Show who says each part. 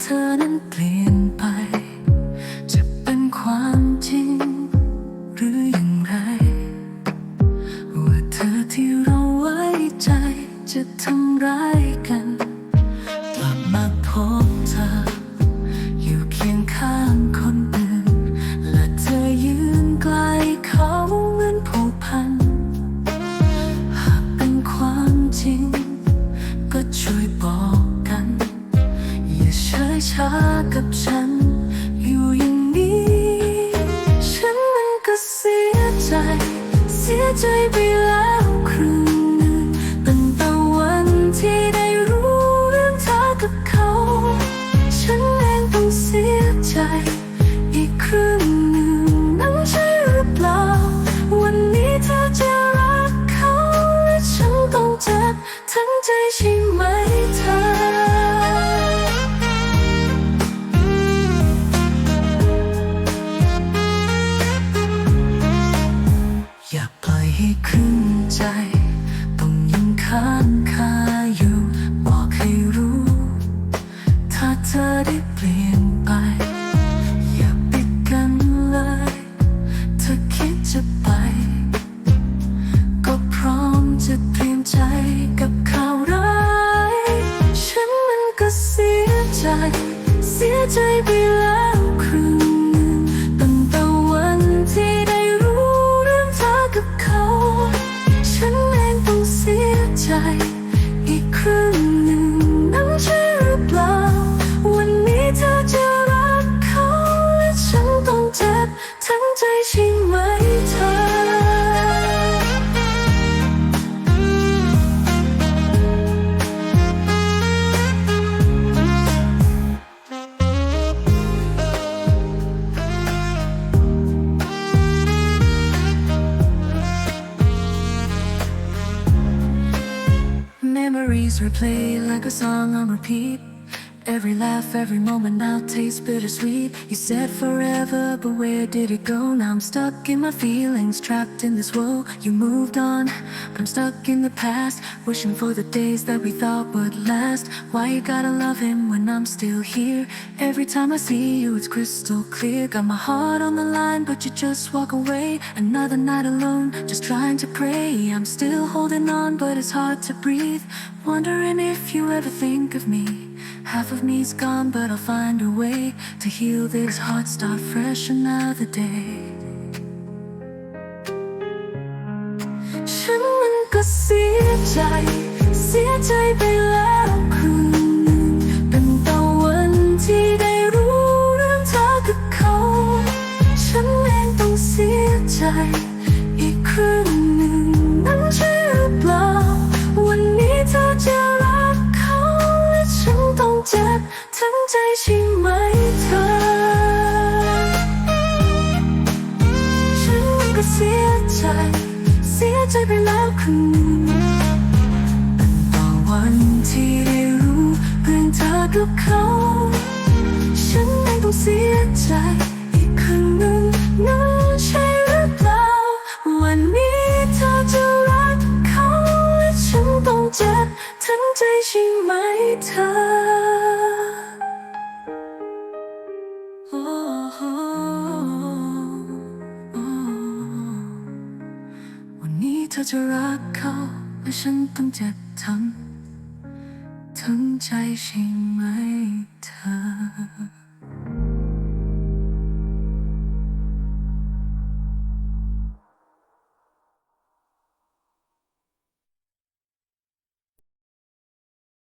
Speaker 1: เธอนั้นเปลี่ยนไป จะเป็นความจริง หรืออย่างไร ว่าเธอที่เราไว้ใจจะทำร้ายกัน กลับมาพบเธอ อยู่เคียงข้างคน ให้ครึ่งใจ ต้องยังค้างคาอยู่ บอกให้รู้ ถ้าเธอได้เปลี่ยนไป อย่าปิดกันเลยถ้าคิดจะไป ก็พร้อมจะเตรียมใจกับข่าวร้าย ฉันมันก็เสียใจ เสียใจไปแล้ว อีกครึ่งหนึ่งนั้นใช่หรือเปล่า วันนี้เธอจะรักเขาและฉันต้องเจ็บทั้งใจใช่ไ Memories replay like a song on repeat. Every laugh, every moment now tastes bittersweet. You said forever, but where did it go? Now I'm stuck in my feelings, trapped in this woe. You moved on, but I'm stuck in the past, wishing for the days that we thought would last. Why you gotta love him when I'm still here? Every time I see you, it's crystal clear. Got my heart on the line, but you just walk away. Another night alone, just trying to pray. I'm still holding on, but it's hard to breathe. Wondering if you ever think of me. Half of me's gone, but I'll find a way to heal this heart, start fresh another day. ฉันมันก็เสียใจ เสียใจไปแล้วครึ่งหนึ่งตั้งแต่วันที่ได้รู้เรื่องเธอกับเขา ฉันเองต้องเสียใจ อีกครึ่ง ทั้งใจใช่ไหมเธอ ฉันก็เสียใจ เสียใจไปแล้วครึ่งหนึ่งตั้งแต่วันที่ได้รู้เรื่องเธอกับเขา ฉันเองต้องเสียใจอีกครึ่งหนึ่งนั้นใช่หรือเปล่า วันนี้เธอจะรักเขาและฉันต้องเจ็บทั้งใจใช่ไหมเธอ วันนี้เธอจะรักเขาและฉันต้องเจ็บทั้งทั้งใจใช่ไหมเธอ